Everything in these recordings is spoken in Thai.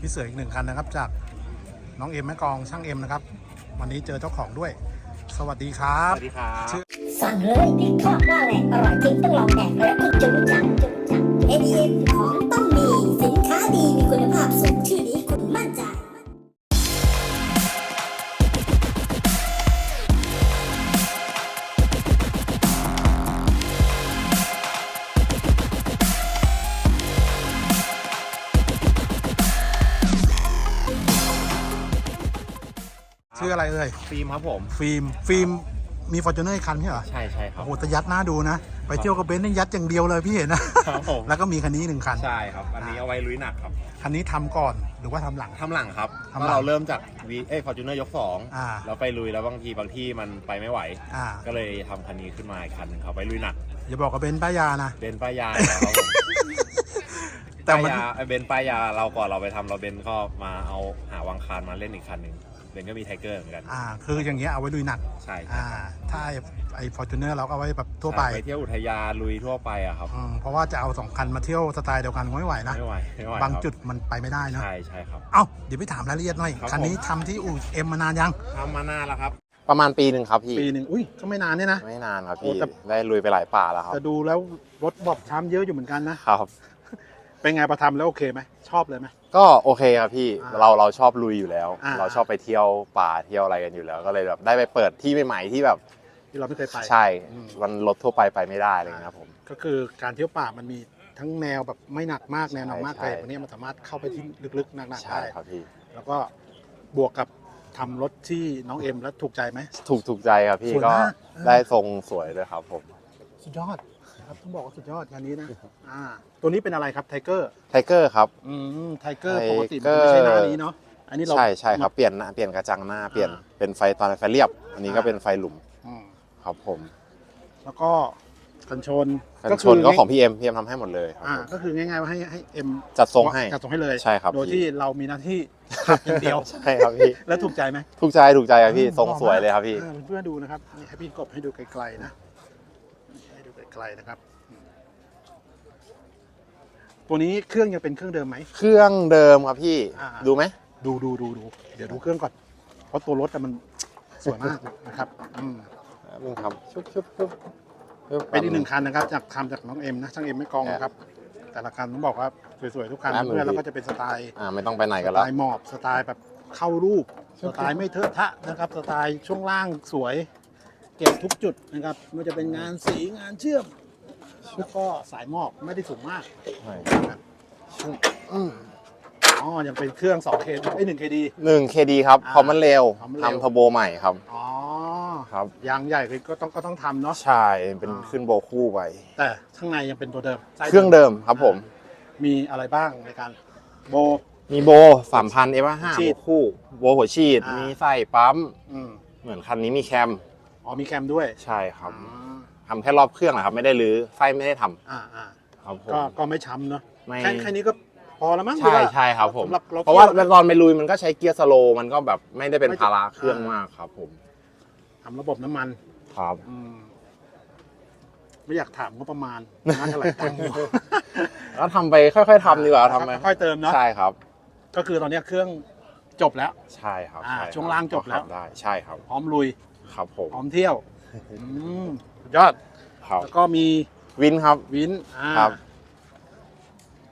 พี่เสืออีกหนึ่งคันนะครับ จากน้องเอ็มแม่กลองช่างเอ็มนะครับ วันนี้เจอเจ้าของด้วย สวัสดีครัสบวัสดีครับ ชื่อสั่งเลยพริกทอดหน้าแหลกอร่อยจริงต้องลองแดกแล้วก็จุ๊จังจุ๊จัง ADM ของต้องมีสินค้าดีมีคุณภาพสูงชื่อนี้คุณมั่นใจ ฟิล์มครับผม ฟิล์ม ฟิล์ม มีฟอร์จูเนอร์คันใช่เหรอ ใช่ใช่ครับ โอ้โหแต่ยัดหน้าดูนะ ไปเที่ยวกับเบนซ์นี่ยัดอย่างเดียวเลยพี่เห็นนะ ครับผม แล้วก็มีคันนี้หนึ่งคัน ใช่ครับ อันนี้เอาไว้ลุยหนักครับคันนี้ทำก่อนหรือว่าทำหลัง ทำหลังครับทำหลังเพราะเราเริ่มจากวีเอ้ฟอร์จูเนอร์ยกสองอ่า แล้วไปลุยแล้วบางทีบางที่มันไปไม่ไหว อ่า ก็เลยทำคันนี้ขึ้นมาอีกคันหนึงครับไว้ลุยหนัก อย่าบอกกับเบนซ์ป้ายานะเป็นป้ายยาครับผมแต่ป้ายมัน ยาไอ้เบนป้ายยาเราก่อนเราไปทำเราเบนก็มาเอาหาวางคารมาเล่นอีกคันหนึ่ง เบนก็มีไทเกอร์เหมือนกัน อ่า คืออย่างเงี้ยเอาไว้ลุยหนักใช่ใช่อ่า ถ้าไอ้ไอ้ฟอร์จูเนอร์เราก็เอาไว้แบบทั่วไปไปเที่ยวอุทยานลุยทั่วไปอะครับอืมเพราะว่าจะเอาสองคันมาเที่ยวสไตล์เดียวกันคงไม่ไหวนะ ไม่ไหวไม่ไหวบางครับจุดมันไปไม่ได้นะ ใช่ใช่ครับ เอ้า เดี๋ยวไปถามรายละเอียดหน่อย ครับ คันนี้ทำที่อู่เอ็มมานานยัง ทำมานานแล้วครับ ประมาณปีหนึ่งครับพี่ ปีหนึ่งอุ้ย ก็ไม่นานเนี่ยนะ ไม่นานครับโอ้พี่ แต่ ได้ลุยไปหลายป่าแล้วครับ แต่ดูแล้วรถบอบช้ำเยอะอยู่เหมือนกันนะ ครับ เป็นไงประทำแล้วโอเคไหมชอบเลยไหมก็โอเคครับพี่อ่าเราเราชอบลุยอยู่แล้วอ่าเราชอบไปเที่ยวป่าเที่ยวอะไรกันอยู่แล้ว ก็เลยแบบได้ไปเปิดที่ใหม่ๆที่แบบที่เราไม่เคยไปใช่อืมมันรถทั่วไปไปไม่ได้อะไรอย่างเลยครับผมก็คือการเที่ยวป่ามันมีทั้งแนวแบบไม่หนักมากแนวหนักมากใช่แต่ใช่วันนี้มันสามารถเข้าไปที่ลึกๆหนักๆใช่ได้ครับพี่แล้วก็บวกกับทำรถที่น้องเอ็มแล้วถูกใจไหมถูกถูกใจครับพี่สวยก็มากได้ทรงสวยด้วยครับผม สุดยอด ครับต้องบอกว่าสุดยอดคันนี้นะอ่าตัวนี้เป็นอะไรครับไทเกอร์ไทเกอร์ครับ อืมไทเกอร์ Tiger ปกติมันจะไม่ใช่หน้านี้เนาะอันนี้เราใช่ใช่ครับเปลี่ยนหน้าเปลี่ยนกระจังหน้าเปลี่ยนอ่าเป็นไฟตอนไฟเรียบ อันนี้ก็อ่าเป็นไฟหลุมอืมครับผม แล้วก็กันชนกันชนก็ของพี่เอ็มพี่เอ็มทำให้หมดเลยครับอ่าผมก็คือง่ายๆว่าให้ให้เอ็มจัดทรงให้จัดทรงให้เลยใช่ครับโดยพี่ที่เรามีหน้าที่ขับอย่างเดียวใช่ครับพี่แล้วถูกใจไหมถูกใจถูกใจครับพี่อืมทรงสวยเลยครับพี่อ่าเพื่อนๆดูนะครับนี่ให้พี่กบให้ดูไกลๆนะให้ดู ไกลๆนะครับอืมตัวนี้เครื่องยังเป็นเครื่องเดิมไหม เครื่องเดิมครับพี่ อ่า ดูไหม ดูดูดูดูเดี๋ยวดูเครื่องก่อน เพราะตัวรถอะมันสวยมากนะครับอืมมึงทำชุบชุบชุบชุบเป็นอีกหนึ่งคันนะครับ จากทำจากน้องเอ็มนะช่างเอ็มไม่กองนะครับ แต่ละคันต้องบอกว่าสวยๆทุกคันเพื่อนแล้วก็จะเป็นสไตล์ อ่าไม่ต้องไปไหนสกันไตแล้วล์หมอบสไตล์แบบเข้ารูป สไตล์ไม่เทอะทะนะครับ สไตล์ช่วงล่างสวย เก็บทุกจุดนะครับไม่ว่าจะเป็นงานสีงานเชื่อม แล้วก็สายหมอบไม่ได้สูงมากนะครับอืมอ๋อยังเป็นเครื่อง 2K ไอ้ย 1KD หนึ่งเคดีครับอ่าเพราะมันเร็วเพราะมันเร็ว ทำทโบใหม่ครับอ๋อครับ ยางใหญ่ก็ต้องก็ต้องทำเนาะ ใช่เป็นอ่า ขึ้นโบคู่ไปแต่ข้างในยังเป็นตัวเดิมไซส์เครื่องเดิมครับผม มีอะไรบ้างในการโบ มีโบสามพันเอฟห้าฉีโบดคู่ โบหัวฉีด อ่ามี มีไส้ปั๊ม อืมเหมือนคันนี้มีแคม อ๋อมีแคมด้วยใช่ครับอ๋อทำแค่รอบเครื่องนะครับ ไม่ได้รื้อไฟไม่ได้ทำอ่าอ่าครับผมก็ก็ไม่ช้ำเนาะไม่ แค่แค่นี้ก็พอแล้วมั้งใช่หอว่าใช่ครับผม สำหรับเราเพราะว่าที่ยวตอนไปลุยมันก็ใช้เกียร์สโลว์มันก็แบบไม่ได้เป็นไม่ภาระเครื่องอ่ามมากครับผมทำระบบน้ำมันครับ อืมไม่อยากถามงบประมาณน่าจะหลายตังค์อยู่ แล้วทำไปค่อย ๆทำดีกว่าทำไปค่อยๆเติมเนาะใช่ครับ ก็คือตอนเนี้ยเครื่องจบแล้ว ใช่ครับอ่าใครับช่วงล่างจบแล้ว ก็ขัได้ใช่ครับ พร้อมลุย ครับผม พร้อมเที่ยวอืมสุดยอด ครับ แล้วก็มีวินครับ วินอ่าครับ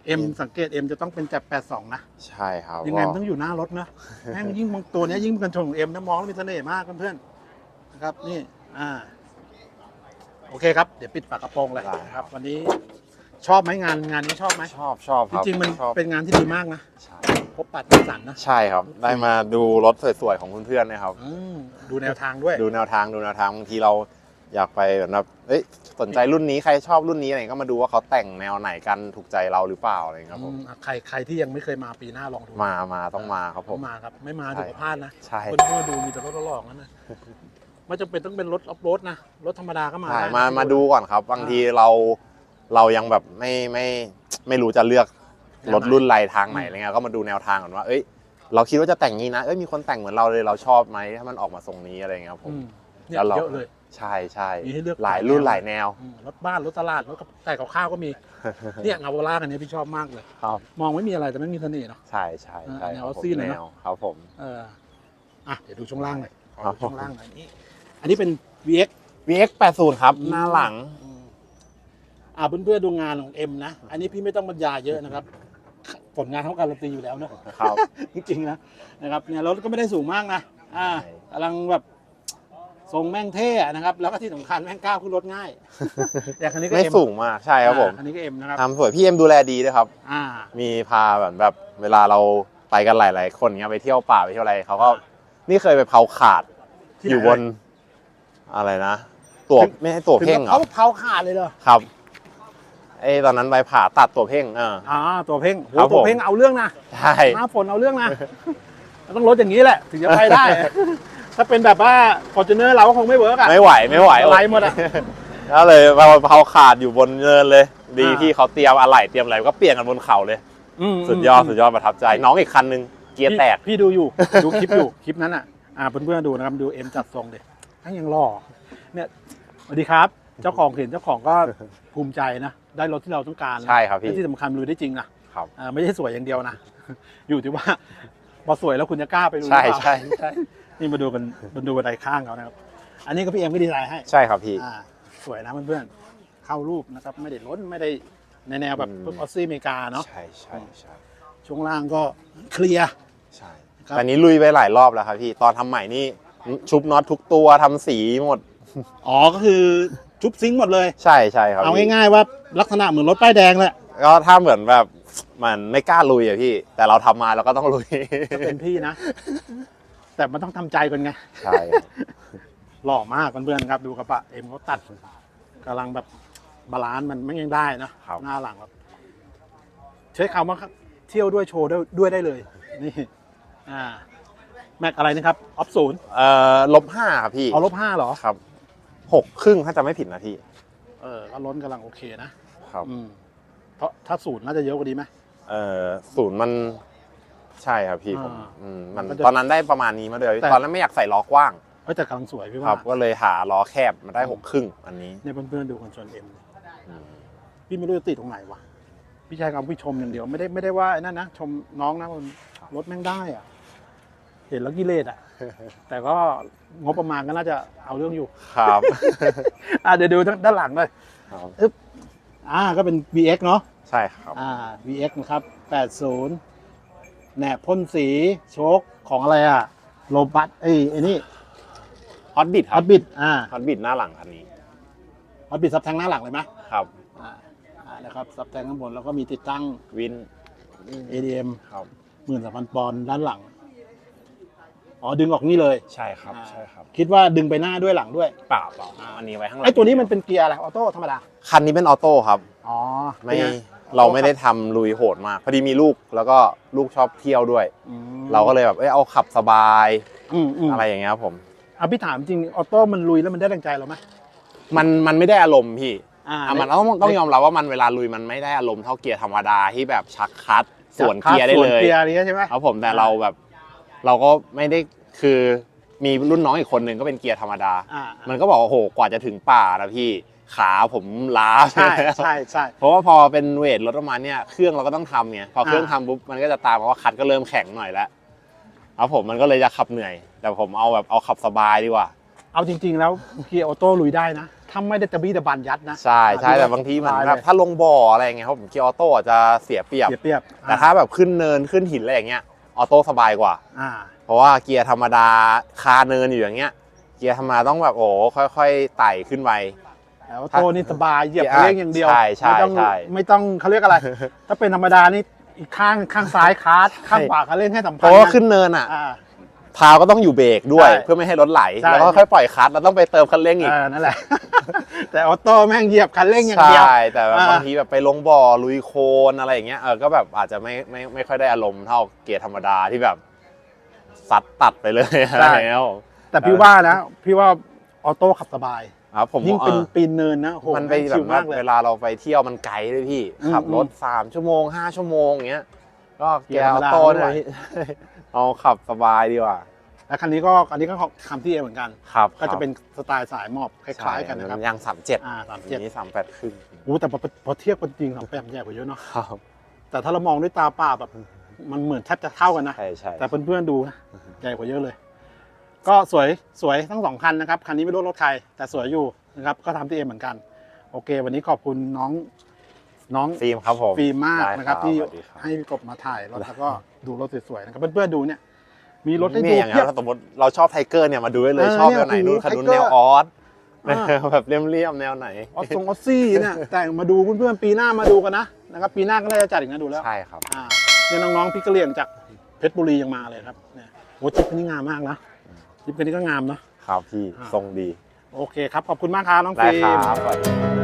เอ็มสังเกตเอ็มจะต้องเป็นจับ82นะ ใช่ครับยังไงก็มันต้องอยู่หน้ารถนะแม่งยิ่งบางตัวเนี้ยยิ่งกันชนของเอ็มนะมองแล้วมีเสน่ห์มากเพื่อนๆนะครับนี่อ่าโอเคครับ เดี๋ยวปิดฝากระโปรงเลยนะครับ วันนี้ชอบไหมงานงานนี้ชอบไหมชอบชอบจครับริงๆมันชอบเป็นงานที่ดีมากนะ ใช่ พบปะสังสรรค์นะ ใช่ครับ ได้มาดูรถสวยๆของเพื่อนๆนะครับ อืมดูแนวทางด้วย ดูแนวทางดูแนวทางบางทีเราอยากไปแบบว่าเอ้ยสนใจรุ่นนี้ใครชอบรุ่นนี้อะไรก็มาดูว่าเขาแต่งแนวไหนกันถูกใจเราหรือเปล่าอะไรอย่างเงี้ยครับผมอืมอะใครใครที่ยังไม่เคยมาปีหน้าลองดูมามาต้องมาครับผผมมมาครับ ไม่มาใช่ ถือว่าพลาดนะใช่คนที่มาดูมีแต่รถหล่อๆนั่นนะไม่จำเป็นต้องเป็นรถออฟโรดนะ รถธรรมดาก็มาใช่ได้นะมาที่มาดูก่อนครับ บางทีเราเรายังแบบไม่ไม่ไม่รู้จะเลือก รถรุ่นไรทางไหนอะไรเงี้ยก็มาดูแนวทางก่อนว่าเอ้ยเราคิดว่าจะแต่งนี้นะเอ้ยมีคนแต่งเหมือนเราเลยเราชอบไหมถ้ามันออกมาทรงนี้อะไรเงี้ยครับผมอืมเนี่ยแล้วรา เยอะเลยใช่ใช่มีให้เลือกหลายหลายรุ่นแนวหลายแนวอืมรถบ้านรถตลาดรถกับแต่กับข้าวก็มีเนี่ยเงาวล่าคันนี้พี่ชอบมากเลย ครับมองไม่มีอะไรแต่ไม่มีเสน่ห์เนาะ ใช่ใช่ใช่อ่าแนวครับผมซี่หน่อยเนอะแนวครับผม เอออะเดี๋ยวดูช่วงล่างหน่อยขอครับดูช่วงล่างหน่อยนี่อันนี้เป็น VX VX 80ครับหน้าหลัง อืมอ่าเพื่อนๆดูงานของเอ็มนะ อันนี้พี่ไม่ต้องบรรยายเยอะนะครับ ผลงานเขาการันตีอยู่แล้วเนอะครับ จริงๆนะนะครับเนี่ยรถก็ไม่ได้สูงมากนะอ่าใช่กำลังแบบทรงแม่งเท่อะนะครับ แล้วก็ที่สำคัญแม่งก้าวขึ้นรถง่าย อย่างคันนี้ก็ไม่เอ็มสูงมากใช่ครับผมอ่าอันนี้ก็เอ็มนะครับทำสวยพี่เอ็มดูแลดีด้วยครับ อ่า มีพาแบบแบบเวลาเราไปกันหลาย ๆ คนเงี้ยไปเที่ยวป่าไปเที่ยวอะไรเขาก็นี่เคยไปเผาขาดที่ไหน อยู่บน อะไรนะตัวถึงไม่ใช่ตัวถึงเพ่งกับเหรเขาอเผาขาดเลยเหรอ ครับ ไอ้ตอนนั้นไปผ่าตัดตัวเพ่งเออ อ่าตัวเพ่งโหครับผม ตัวเพ่งเอาเรื่องนะใช่ หน้าฝนเอาเรื่องนะต้องรถอย่างนี้แหละ ถึงจะไปได้ ถ้าเป็นแบบว่าฟอร์จูเนอร์เราก็คงไม่เวิร์กอะ ไม่ไหวไม่ไหวอะไรหมดอะก็เลยมาเผาขาดอยู่บนเนินเลย ดีอ่า ที่เขาเตรียมอะไหล่เตรียมอะไรก็เปลี่ยนกันบนเขาเลยมสุดยอดสุดยอดประทับใจ น้องอีกคันนึงเกียร์แตก พี่พี่ดูอยู่ ดูคลิปอยู่ คลิปนั้นอะ อ่าเพื่อนๆดูนะครับ ดูเอ็มจัดทรงเด็ทั้งยังหล่อ เนี่ย สวัสดีครับ เจ้าของเห็นเจ้าของก็ภูมิใจนะ ได้รถที่เราต้องการนะใช่ครับพี่ และที่สำคัญลุยได้จริงนะครับ อ่าไม่ใช่สวยอย่างเดียวนะ อยู่ที่ว่าพอสวยแล้วคุณจะกล้าไปลุยใช่หรือเปล่าใช่ใช่นี่มาดูกันมาดูบันไดข้างเขานะครับ อันนี้ก็พี่เอ็มก็ดีไซน์ให้ ใช่ครับพี่ อ่าสวยนะเพื่อนๆ เข้ารูปนะครับ ไม่ได้ล้นไม่ได้ในแนวแบบอืม พวกออสซี่อเมริกาเนาะใช่ใช่ใช่ช่วงล่างก็เคลียร์ ใช่ครับ แต่นี้ลุยไปหลายรอบแล้วครับพี่ ตอนทำใหม่นี่ชุบน็อตทุกตัวทำสีหมด อ๋อก็คือ ชุบซิงค์หมดเลย ใช่ใช่ครับเอาพี่ง่ายๆว่าลักษณะเหมือนรถป้ายแดงแหละก็ถ้าเหมือนแบบมันไม่กล้าลุยอะพี่ แต่เราทำมาเราก็ต้องลุยถ้าเป็นพี่นะ แต่มันต้องทำใจกันไง ใช่ครับ หล่อมากเพื่อนๆครับดูกระบะเอ็มเขาตัดกำลังแบบบาลานซ์มันไม่ยังได้นะครับ หน้าหลังแบบใช้คำว่าเที่ยวด้วยโชว์ด้วยด้วยได้เลยนี่อ่าแม็กอะไรนะครับออฟศูนย์เอ่อลบห้าครับพี่เอาลบห้าเหรอ ครับ หกครึ่งถ้าจะไม่ผิดนะพี่ เออก็ล้นกำลังโอเคนะครับ อืมเพราะถ้าศูนย์น่าจะเยอะกว่านี้ไหม เอ่อศูนย์มันใช่ครับพี่ผมอ่าอืมมันมันก็จะตอนนั้นได้ประมาณนี้มาเลยแต่ ตอนนั้นไม่อยากใส่ล้อกว้างเฮ้ยแต่กำลังสวยพี่คว่ารับ ก็เลยหาล้อแคบมาได้หกครึ่งอันนี้เนี่ยเพื่อนๆดูคอนโซลเอ็มอืมพี่ไม่รู้จะติดตรงไหนวะพี่ชายคำพี่ชมอย่างเดียวไม่ได้ไม่ได้ว่าไอ้นั่นนะชมน้องนะมันรถแม่งได้อะเห็นแล้วกิเลสอะ แต่ก็งบประมาณก็น่าจะเอาเรื่องอยู่ ครับ อะเดี๋ยวดูด้านหลังเลยครับอ่าก็เป็น VX เนาะ ใช่ครับ อ่า VX นะครับ 80แหนบพ่นสีโชคของอะไรอะโลบัสเอ้ยไอ้นี่ฮอตบิดคฮรัอบตบิดอ่าฮอตบิดหน้าหลังคันนี้ ฮอตบิดซับแทงหน้าหลังเลยไหมครับ อ่าอ่านะครับซับแทงข้างบนแล้วก็มีติดตั้ง วิน ADM ครับหมื่นสามพันปอนด์ด้านหลัง อ๋อดึงออกนี่เลย ใช่ครับอ่าใช่ครับคิดว่าดึงไปหน้าด้วยหลังด้วยเปล่าเปล่าอันนี้ไว้ข้างหลังไอ้ตัวนี้มันเป็นเกียร์อะไรออโต้ธรรมดาคันนี้เป็นออโต้ครับอ๋อไม่เป็นงเราไม่ได้ทำลุยโหดมากพอดีมีลูกแล้วก็ลูกชอบเที่ยวด้วยอืมเราก็เลยแบบเอ้ยเอาขับสบายอืมอืมอะไรอย่างเงี้ยครับผมอะพี่ถามจริงออโต้มันลุยแล้วมันได้แรงใจเราไหมมันมันไม่ได้อารมณ์พี่อ่าอะมันต้องต้องยอมรับว่ามันเวลาลุยมันไม่ได้อารมณ์เท่าเกียร์ธรรมดาที่แบบชักคลัตช์สวนเกียร์ได้สวเลนยเกียร์อะไรเงี้ยใช่ไหมครับผมแต่เราแบบ เราก็ไม่ได้คือมีรุ่นน้องอีกคนหนึ่งก็เป็นเกียร์ธรรมดา อ่ามันก็บอกว่าโอ้โหกว่าจะถึงป่านะพี่ขาผมล้าใช่ใช่ใช่ เพราะว่าพอเป็นเวทรถประมาณเนี้ยเครื่องเราก็ต้องทำไงพอเครื่องอ่า ทำปุ๊บมันก็จะตามมาว่าคัดก็เริ่มแข็งหน่อยแล้วครับผมมันก็เลยจะขับเหนื่อย แต่ผมเอาแบบเอาขับสบายดีกว่า เอาจริง ๆ แล้วเกียร์ออโต้ลุยได้นะถ้าไม่ได้ตะบี้ตะบันยัดนะใช่ใช่อ่แต่บางทีเหมือนสยแบบเลยถ้าลงบ่ออะไรอย่างเงี้ยครับผมเกียร์ออโต้อาจจะเสียเปรียบเสียเปรียบแต่ถ้าแบบขึ้นเนินขึ้นหินอะไรอย่างเงี้ย ออโต้สบายกว่า อ่า เพราะว่าเกียร์ธรรมดาคาเนินอยู่อย่างเงี้ย เกียร์ธรรมดาต้องแบบโอ้ค่อยๆไต่ขึ้นไปแต่ออโต้นี่สบายเหยียบอ่าเร่งอย่างเดียวใช่ใช่ไม่ต้องใช่ ไม่ต้องเขาเรียกอะไร ถ้าเป็นธรรมดานี่อีกข้างข้างซ้ายคาร์ดข้างขวาคันเร่งให้สัมเพพันธ์ราะว่ากัขึ้นเนินอะ อ่า เท้าก็ต้องอยู่เบรกด้วย ใช่เพื่อไม่ให้รถไหล ใช่ แล้วก็ค่อยปล่อยคลัตช์แล้วต้องไปเติมคันเร่งอีกเออนั่นแหละ แต่ออโต้แม่งเหยียบคันเร่งอย่างใชเดียว่แต่แบบอ่า บางทีแบบไปลงบ่อลุยโคลนอะไรอย่างเงี้ยเออก็แบบอาจจะไม่ไม่ไม่ค่อยได้อารมณ์เท่าเกียร์ธรรมดาที่แบบซัดตัดไปเลยอะไรอย่างเงี้ยแต่พี่ว่านะ พี่ว่าออโต้ขับสบายครับผมยิ่งเป็นออปีนเนินนะโอ้โหมันไปแบชิบลว่ามากเลย เวลาเราไปเที่ยวมันไกลด้วยพี่ อืมขับรถอืมสามชั่วโมงห้าชั่วโมงอย่างเงี้ยก็เกียเกียร์ร์ธรรมดาออโต้ไม่ไหวเนี่ย เอาขับสบายดีกว่า และคันนี้ก็อันนี้ก็ทำที่เองเหมือนกัน ครับก็จะเป็นสไตล์สายหมอบคล้ายๆกันนะครับยางสามเจ็ดอ่าสามเจ็ดนี้สามแปดครึ่งอู้แต่พอพอเทียบกันจริงสามแปดใหญ่กว่าเยอะเนาะครับแต่ถ้าเรามองด้วยตาเปล่าแบบมันเหมือนแทบจะเท่ากันนะใช่ใช่แต่เพื่อนๆดูนะใหญ่กว่าเยอะเลย ก็สวยสวยทั้งสองคันนะครับ คันนี้ไม่รู้รถใครแต่สวยอยู่นะครับ ก็ทำที่เองเหมือนกัน โอเค วันนี้ขอบคุณน้องน้องฟิล์มครับผมฟิล์มมากได้นะครับ ที่สวัสดีครับให้พี่กบมาถ่ายรถแล้วก็ ดูรถสวยๆนะครับเพื่อนๆดูเนี่ย มีรถให้นี่ดูอย่างเพีเงี้ยยบถ้าสมมติเราชอบไทเกอร์เนี่ยมาดูได้เลยเออชอบเนี่แนยวไหนนู่นโอ้คันโหนู้น Tiger แนวออสอ่าแบบเลี่ยมๆแนวไหนออสซงออสซี่เนี่ยแต่งมาดูเพื่อนๆปีหน้ามาดูกันนะนะครับปีหน้าก็น่าจะจัดอีกนะดูแล้วใช่ครับอ่าเนี่ยน้องๆพี่กะเหรี่ยงจากเพชรบุรียังมาเลยครับเนี่ยโอ้จิ๊บคันนี้งามมากนะจิ๊บคันนี้ก็งามเนาะครับพี่อ่าทรงดี โอเคครับขอบคุณมากครับน้องได้ฟิคล์ม